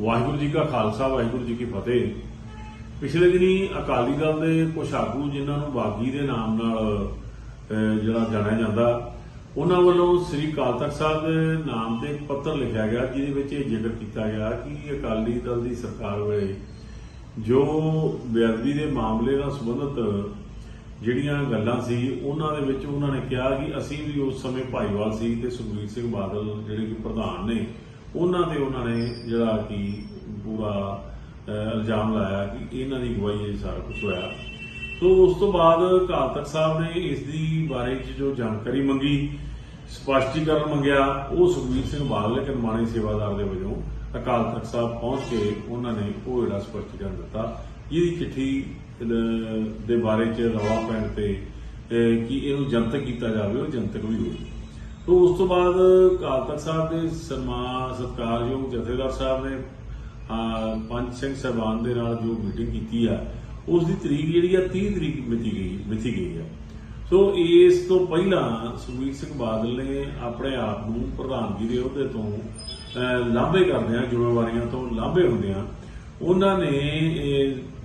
ਵਾਹਿਗੁਰੂ ਜੀ ਕਾ ਖਾਲਸਾ, ਵਾਹਿਗੁਰੂ ਜੀ ਕੀ ਫਤਿਹ। ਪਿਛਲੇ ਦਿਨੀ ਅਕਾਲੀ ਦਲ ਦੇ ਕੁਝ ਆਗੂ ਜਿਨ੍ਹਾਂ ਨੂੰ ਬਾਗੀ ਦੇ ਨਾਮ ਨਾਲ ਜਿਹੜਾ ਜਾਣਿਆ ਜਾਂਦਾ, ਉਹਨਾਂ ਵੱਲੋਂ ਸ੍ਰੀ ਅਕਾਲ ਤਖਤ ਸਾਹਿਬ ਦੇ ਨਾਮ ਤੇ ਪੱਤਰ ਲਿਖਿਆ ਗਿਆ, ਜਿਹਦੇ ਵਿੱਚ ਇਹ ਜ਼ਿਕਰ ਕੀਤਾ ਗਿਆ ਕਿ ਅਕਾਲੀ ਦਲ ਦੀ ਸਰਕਾਰ ਵੇਲੇ ਜੋ ਬੇਅਦਬੀ ਦੇ ਮਾਮਲੇ ਨਾਲ ਸੰਬੰਧਿਤ ਜਿਹੜੀਆਂ ਗੱਲਾਂ ਸੀ, ਉਹਨਾਂ ਦੇ ਵਿੱਚ ਉਹਨਾਂ ਨੇ ਕਿਹਾ ਕਿ ਅਸੀਂ ਵੀ ਉਸ ਸਮੇਂ ਭਾਈਵਾਲ ਸੀ ਤੇ ਸੁਖਬੀਰ ਸਿੰਘ ਬਾਦਲ, ਜਿਹੜੇ ਕਿ ਪ੍ਰਧਾਨ ਨੇ ਉਹਨਾਂ ਤੇ ਉਹਨਾਂ ਨੇ ਜਿਹੜਾ ਕਿ ਪੂਰਾ ਇਲਜ਼ਾਮ ਲਾਇਆ ਕਿ ਇਹਨਾਂ ਦੀ ਗਵਾਹੀ ਇਹ ਸਾਰਾ ਕੁਝ ਹੋਇਆ। ਸੋ ਉਸ ਤੋਂ ਬਾਅਦ ਅਕਾਲ ਤਖਤ ਸਾਹਿਬ ਨੇ ਇਸ ਦੀ ਬਾਰੇ ਚ ਜੋ ਜਾਣਕਾਰੀ ਮੰਗੀ, ਸਪਸ਼ਟੀਕਰਨ ਮੰਗਿਆ, ਉਹ ਸੁਖਬੀਰ ਸਿੰਘ ਬਾਦਲ ਇੱਕ ਨਿਮਾਣੇ ਸੇਵਾਦਾਰ ਦੇ ਵਜੋਂ ਅਕਾਲ ਤਖਤ ਸਾਹਿਬ ਪਹੁੰਚ ਕੇ ਉਹਨਾਂ ਨੇ ਉਹ ਜਿਹੜਾ ਸਪਸ਼ਟੀਕਰਨ ਦਿੱਤਾ। ਇਹਦੀ ਚਿੱਠੀ ਦੇ ਬਾਰੇ ਚ ਰਵਾ ਪੈਣ ਤੇ ਕਿ ਇਹਨੂੰ ਜਨਤਕ ਕੀਤਾ ਜਾਵੇ, ਉਹ ਜਨਤਕ ਵੀ ਹੋਈ ਤੋਂ ਉਸ ਤੋਂ ਬਾਅਦ ਅਕਾਲ ਤਖਤ ਸਾਹਿਬ ਦੇ ਸਨਮਾਨ ਸਤਿਕਾਰਯੋਗ ਜਥੇਦਾਰ ਸਾਹਿਬ ਨੇ ਪੰਜ ਸਿੰਘ ਸਾਹਿਬਾਨ ਦੇ ਨਾਲ ਜੋ ਮੀਟਿੰਗ ਕੀਤੀ ਆ ਉਸ ਦੀ ਤਰੀਕ ਜਿਹੜੀ ਆ 30 ਤਰੀਕ ਮਿਤੀ ਗਈ ਮਿਤੀ ਗਈ ਆ। ਸੋ ਇਸ ਤੋਂ ਪਹਿਲਾਂ ਸੁਖਬੀਰ ਸਿੰਘ ਬਾਦਲ ਨੇ ਆਪਣੇ ਆਪ ਨੂੰ ਪ੍ਰਧਾਨਗੀ ਦੇ ਅਹੁਦੇ ਤੋਂ ਅਹ, ਲਾਂਭੇ ਕਰਦਿਆਂ ਜ਼ਿੰਮੇਵਾਰੀਆਂ ਤੋਂ ਲਾਂਭੇ ਹੁੰਦਿਆਂ ਉਹਨਾਂ ਨੇ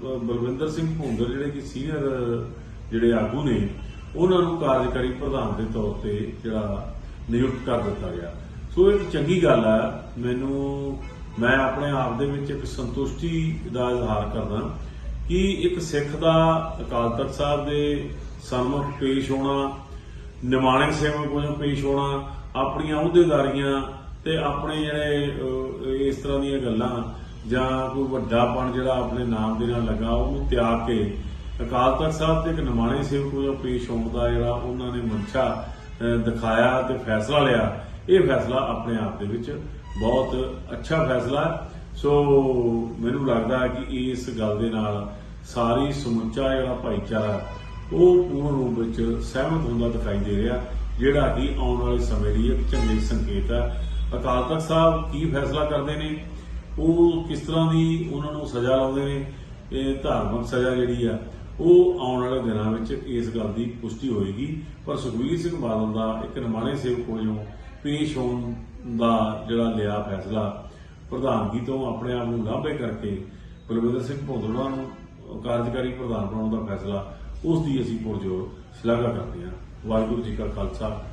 ਬਲਵਿੰਦਰ ਸਿੰਘ ਭੁੰਦਰ ਜਿਹੜੇ ਕਿ ਸੀਨੀਅਰ ਜਿਹੜੇ ਆਗੂ ਨੇ ਉਹਨਾਂ ਨੂੰ ਕਾਰਜਕਾਰੀ ਪ੍ਰਧਾਨ ਦੇ ਤੌਰ ਤੇ ਜਿਹੜਾ ਨਿਯੁਕਤ ਕਰ ਦਿੱਤਾ ਗਿਆ। ਸੋ ਇਹ ਇੱਕ ਚੰਗੀ ਗੱਲ ਆ। ਮੈਨੂੰ, ਮੈਂ ਆਪਣੇ ਆਪ ਦੇ ਵਿੱਚ ਇੱਕ ਸੰਤੁਸ਼ਟੀ ਦਾ ਇਜ਼ਹਾਰ ਕਰਦਾ ਕਿ ਇੱਕ ਸਿੱਖ ਦਾ ਅਕਾਲ ਤਖਤ ਸਾਹਿਬ ਦੇ ਸਨਮੁਖ ਪੇਸ਼ ਹੋਣਾ, ਨਿਮਾਣਕ ਸੇਵਕ ਵਜੋਂ ਪੇਸ਼ ਹੋਣਾ, ਆਪਣੀਆਂ ਅਹੁਦੇਦਾਰੀਆਂ ਤੇ ਆਪਣੇ ਜਿਹੜੇ ਇਸ ਤਰ੍ਹਾਂ ਦੀਆਂ ਗੱਲਾਂ ਜਾਂ ਕੋਈ ਵੱਡਾਪਣ ਜਿਹੜਾ ਆਪਣੇ ਨਾਮ ਦੇ ਨਾਲ ਲੱਗਾ, ਉਹਨੂੰ ਤਿਆਗ ਕੇ ਅਕਾਲ ਤਖਤ ਸਾਹਿਬ ਤੇ ਇੱਕ ਨਿਮਾਣੇ ਸੇਵਕ ਵਜੋਂ ਪੇਸ਼ ਹੋਣ ਦਾ ਜਿਹੜਾ ਉਹਨਾਂ ਨੇ ਮਨਸ਼ਾ ਦਿਖਾਇਆ ਤੇ ਫੈਸਲਾ ਲਿਆ। ਇਹ ਫੈਸਲਾ ਆਪਣੇ ਆਪ ਦੇ ਵਿੱਚ ਬਹੁਤ ਅੱਛਾ ਫੈਸਲਾ ਸੋ ਮੈਨੂੰ ਲੱਗਦਾ ਹੈ ਕਿ ਇਸ ਗੱਲ ਦੇ ਨਾਲ ਸਾਰੀ ਸਮੁੱਚਾ ਜਿਹੜਾ ਭਾਈਚਾਰਾ ਉਹ ਪੂਰਨ ਰੂਪ ਵਿੱਚ ਸਹਿਮਤ ਹੁੰਦਾ ਦਿਖਾਈ ਦੇ ਰਿਹਾ, ਜਿਹੜਾ ਕਿ ਆਉਣ ਵਾਲੇ ਸਮੇਂ ਲਈ ਇੱਕ ਚੰਗੇ ਸੰਕੇਤ ਹੈ। ਅਕਾਲ ਤਖਤ ਸਾਹਿਬ ਕੀ ਫੈਸਲਾ ਕਰਦੇ ਨੇ? ਉਹ ਕਿਸ ਤਰ੍ਹਾਂ ਦੀ ਉਹਨਾਂ ਨੂੰ ਸਜ਼ਾ ਲਾਉਂਦੇ ਨੇ? ਇਹ ਧਾਰਮਿਕ ਸਜ਼ਾ ਜਿਹੜੀ ਆ ਉਹ ਆਉਣ ਵਾਲੇ ਦਿਨਾਂ ਵਿੱਚ ਇਸ ਗੱਲ ਦੀ ਪੁਸ਼ਟੀ ਹੋਏਗੀ। ਪਰ ਸੁਖਬੀਰ ਸਿੰਘ ਬਾਦਲ ਦਾ ਇੱਕ ਨਿਮਾਣੇ ਸੇਵਕ ਵਜੋਂ ਪੇਸ਼ ਹੋਣ ਦਾ ਜਿਹੜਾ ਲਿਆ ਫੈਸਲਾ, ਪ੍ਰਧਾਨਗੀ ਤੋਂ ਆਪਣੇ ਆਪ ਨੂੰ ਲਾਂਭੇ ਕਰਕੇ ਬਲਵਿੰਦਰ ਸਿੰਘ ਭੋਦੜਾ ਨੂੰ ਕਾਰਜਕਾਰੀ ਪ੍ਰਧਾਨ ਬਣਾਉਣ ਦਾ ਫੈਸਲਾ, ਉਸ ਦੀ ਅਸੀਂ ਪੁਰਜੋਰ ਸ਼ਲਾਘਾ ਕਰਦੇ ਹਾਂ। ਵਾਹਿਗੁਰੂ ਜੀ ਕਾ ਖਾਲਸਾ।